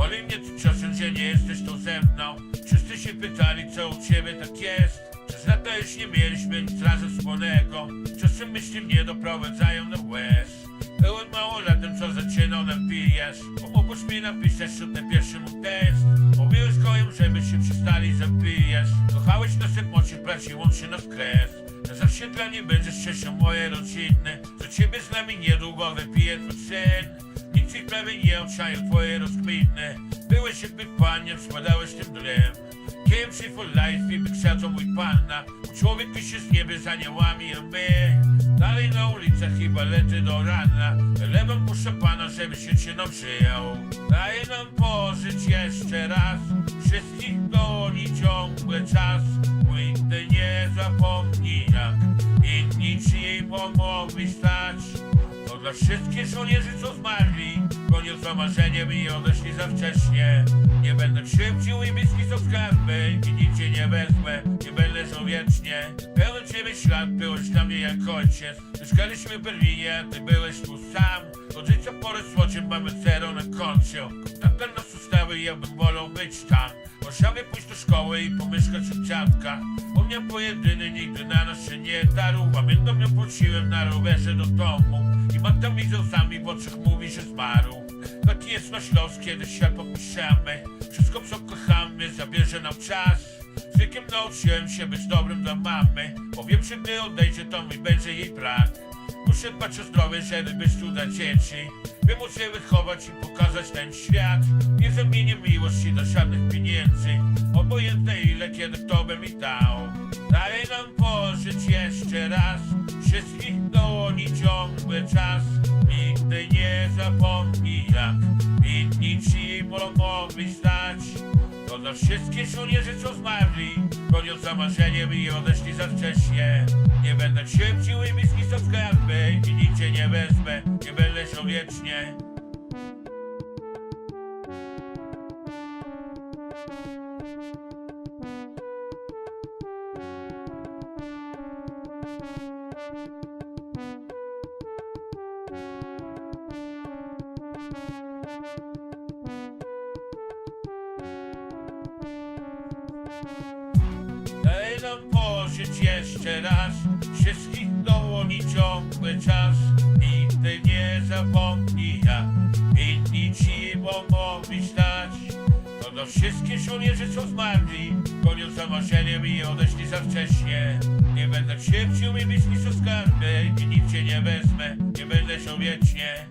Boli mnie tu czasem, że nie jesteś tu ze mną. Wszyscy się pytali, co u ciebie tak jest. Przez lata już nie mieliśmy nic razem wspólnego. Czasem myśli mnie doprowadzają na łez. Byłem małolatem, co zaczynał nam pijesz Pomógłbyś mi napisać siódmy pierwszy mój test Mówiłeś kojem, żeby się przestali zabijać. Kochałeś nas jak moci braci, łączy nas krew. Na zawsze dla nie będziesz cieszył moje rodziny. Za ciebie z nami niedługo wypije twój syn. Ich prawie nie obczają twoje rozkminy Byłeś jakby paniem, spadałeś tym Came free for life i wykrzadzą mój pana. Człowiek z niebie z aniołami, a my Dalej na ulicach chyba lety do rana. Lewam muszę pana, żeby się się nam przyjął. Daje nam pożyć jeszcze raz. Wszystkich goni ciągle czas. Nigdy nie zapomni jak Inni ci pomogli stać dla wszystkich żołnierzy, co zmarli Gonią za marzeniem i odeszli za wcześnie. Nie będę krzywdził i bliski są skarby I nic nie wezmę, nie będę żył wiecznie. Pełen ciebie ślad, byłeś dla mnie jak ojciec. Mieszkaliśmy w Berlinie, ty byłeś tu sam. Rodzice porysłocie, mamy zero na koncie. Tak nas ustały, ja bym wolał być tam. Możemy pójść do szkoły i pomieszkać u dziadka. On mnie pojedyny nigdy na nas się nie darł. Pamiętam ją pociłem na rowerze do domu I matka mi ze łzami w oczach mówi, że zmarł. Taki jest nasz los, kiedy świat popuszczamy Wszystko co kochamy zabierze nam czas. Z wiekiem nauczyłem się być dobrym dla mamy Bo wiem, że gdy odejdzie to mi będzie jej brak. Muszę dbać o zdrowie, żeby być tu dla dzieci. By móc je wychować i pokazać ten świat. Nie zamienię miłości do żadnych pieniędzy Obojętne ile kiedy kto by mi dał. Nam pożyć jeszcze raz Wszystkich dłoni czas Nigdy nie zapomnij jak Inni ci mogli stać to dla wszystkich żołnierzy, co zmarli Gonią za marzeniem i odeszli za wcześnie. Nie będę krzywdził i miski są skarby I cię nie wezmę, nie będę żył wiecznie Daj nam pożyć jeszcze raz Wszystkich dłoni ciągły czas. Nigdy nie zapomnij jak Inni ci pomogli stać. To do wszystkich żołnierzy co zmarli Gonią za marzeniem i odeszli za wcześnie. Nie będę krzywdził i myśli co skarby I nic cię nie wezmę Nie będę żył wiecznie